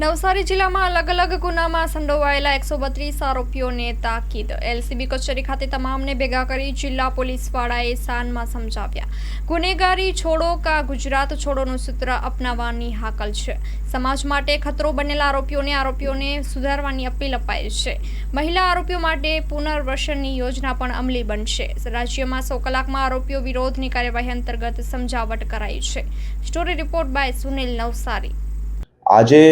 નવસારી જિલ્લામાં અલગ અલગ ગુનામાં સંડોવાયેલા એકસો બત્રીસ આરોપીઓને તાકીદ. એલસીબી કચેરી ખાતે તમામને ભેગા કરી જિલ્લા પોલીસવાળાએ શાનમાં સમજાવ્યા. ગુનેગારી છોડો કા ગુજરાત છોડોનું સૂત્ર અપનાવવાની હાકલ છે. સમાજ માટે ખતરો બનેલા આરોપીઓને આરોપીઓને સુધારવાની અપીલ અપાઈ છે. મહિલા આરોપીઓ માટે પુનર્વસનની યોજના પણ અમલી બનશે. રાજ્યમાં સો કલાકમાં આરોપીઓ વિરોધની કાર્યવાહી અંતર્ગત સમજાવટ કરાઈ છે. Story report by Sunil Navsari. આજે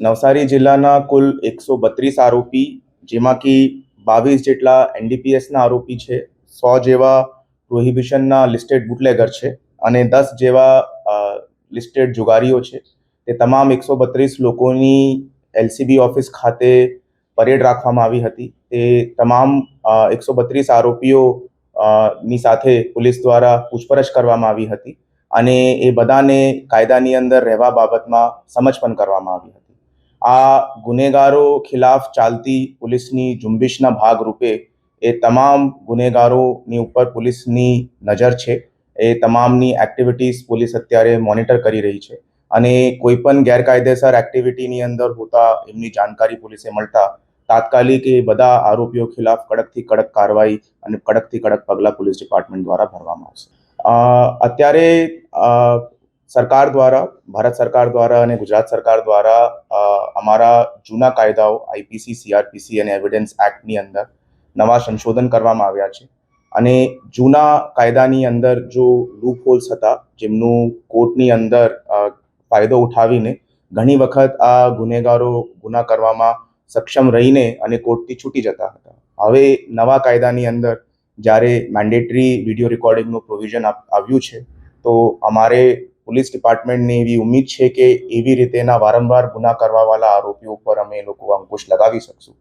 નવસારી જિલ્લાના કુલ એકસો બત્રીસ આરોપી જેમાંથી બાવીસ જેટલા એનડીપીએસના આરોપી છે, સો જેવા પ્રોહિબિશનના લિસ્ટેડ બુટલેગર છે અને દસ જેવા લિસ્ટેડ જુગારીઓ છે. તે તમામ એકસો બત્રીસ લોકોની એલસીબી ઓફિસ ખાતે પરેડ રાખવામાં આવી હતી. તે તમામ એકસો બત્રીસ આરોપીઓ ની સાથે પોલીસ દ્વારા પૂછપરછ કરવામાં આવી હતી અને એ બધાને કાયદાની અંદર રહેવા બાબતમાં સમજ પણ કરવામાં આવી હતી. આ ગુનેગારો ખિલાફ ચાલતી પોલીસની ઝુંબેશના ભાગરૂપે એ તમામ ગુનેગારોની ઉપર પોલીસની નજર છે. એ તમામની એક્ટિવિટીઝ પોલીસ અત્યારે મોનિટર કરી રહી છે. અને કોઈ પણ ગેરકાયદેસર એક્ટિવિટીની અંદર હોતા એમની જાણકારી પોલીસે મળતા તાત્કાલિક એ બધા આરોપીઓ ખિલાફ કડકથી કડક કાર્યવાહી અને કડકથી કડક પગલાં પોલીસ ડિપાર્ટમેન્ટ દ્વારા ભરવામાં આવશે. અત્યારે સરકાર દ્વારા, ભારત સરકાર દ્વારા અને ગુજરાત સરકાર દ્વારા અમારા જૂના કાયદાઓ આઈપીસી સીઆરપીસી અને એવિડન્સ એક્ટની અંદર નવા સંશોધન કરવામાં આવ્યા છે. અને જૂના કાયદાની અંદર જો લૂપ હોલ્સ હતા, જેમનું કોર્ટની અંદર ફાયદો ઉઠાવીને ઘણી વખત આ ગુનેગારો ગુના કરવામાં સક્ષમ રહીને અને કોર્ટથી છૂટી જતા હતા. હવે નવા કાયદાની અંદર જ્યારે મેન્ડેટરી વીડિયો રેકોર્ડિંગનું પ્રોવિઝન આવ્યું છે, તો અમારે પોલીસ ડિપાર્ટમેન્ટની એવી ઉમ્મીદ છે કે એવી રીતેના વારંવાર ગુના કરવાવાળા આરોપીઓ ઉપર અમે લોકો અંકુશ લગાવી શકશું.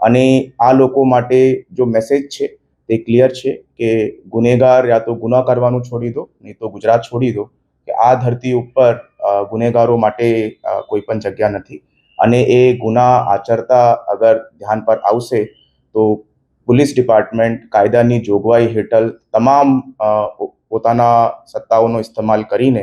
અને આ લોકો માટે જો મેસેજ છે, તે ક્લિયર છે કે ગુનેગાર યા તો ગુના કરવાનું છોડી દો, નહીં તો ગુજરાત છોડી દો, કે આ ધરતી ઉપર ગુનેગારો માટે કોઈ પણ જગ્યા નથી. અને એ ગુના આચરતા અગર ધ્યાન પર આવશે, તો પોલીસ ડિપાર્ટમેન્ટ કાયદાની જોગવાઈ હેઠળ તમામ પોતાના સત્તાઓનો ઇસ્તેમાલ કરીને